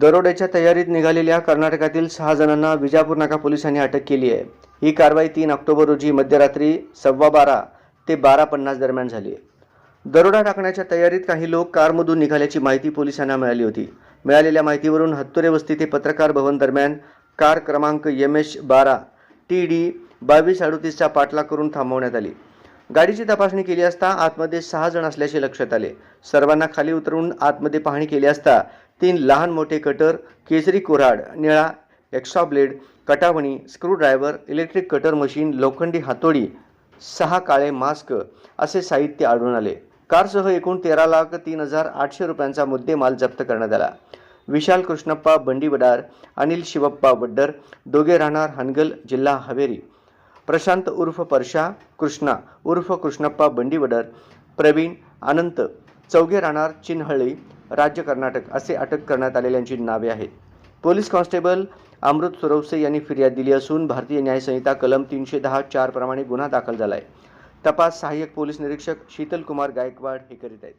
दरोड्याच्या तयारीत निघालेल्या कर्नाटकातील सहा जणांना विजापूर नाका पोलिसांनी अटक केली आहे. ही कारवाई तीन ऑक्टोबर रोजी मध्यरात्री सव्वा बारा ते बारा पन्नास दरम्यान झाली आहे. दरोडा टाकण्याच्या तयारीत काही लोक कारमधून निघाल्याची माहिती पोलिसांना मिळाली होती. मिळालेल्या माहितीवरून हत्तुरे वस्ती ते पत्रकार भवन दरम्यान कार क्रमांक एम एच बारा टी डी बावीस अडोतीसचा पाठलाग करून थांबवण्यात आली. गाडीची तपासणी केली असता आतमध्ये सहा जण असल्याचे लक्षात आले. सर्वांना खाली उतरून आतमध्ये पाहणी केली असता तीन लहान मोठे कटर केसरी कुऱ्हाड निळा एक्स्ट्रा ब्लेड कटावणी स्क्रूड्रायव्हर इलेक्ट्रिक कटर मशीन लोखंडी हातोडी सहा काळे मास्क असे साहित्य आढळून आले. कारसह एकूण तेरा लाख तीन हजार आठशे रुपयांचा मुद्देमाल जप्त करण्यात आला. विशाल कृष्णप्पा बंडी वडार अनिल शिवप्पा वड्डर दोघे राहणार हनगल जिल्हा हवेरी. प्रशांत उर्फ परशा कृष्णा उर्फ कृष्णप्पा बंडीवडर प्रवीण अनंत चौघे राहणार चिन्हळी राज्य कर्नाटक असे अटक करण्यात आलेल्यांची नावे आहेत. पोलीस कॉन्स्टेबल अमृत सुरवसे यांनी फिर्याद दिली असून भारतीय न्यायसंहिता कलम तीनशे दहा चार प्रमाणे गुन्हा दाखल झाला आहे तपास सहाय्यक पोलीस निरीक्षक शीतल कुमार गायकवाड हे करीत आहेत.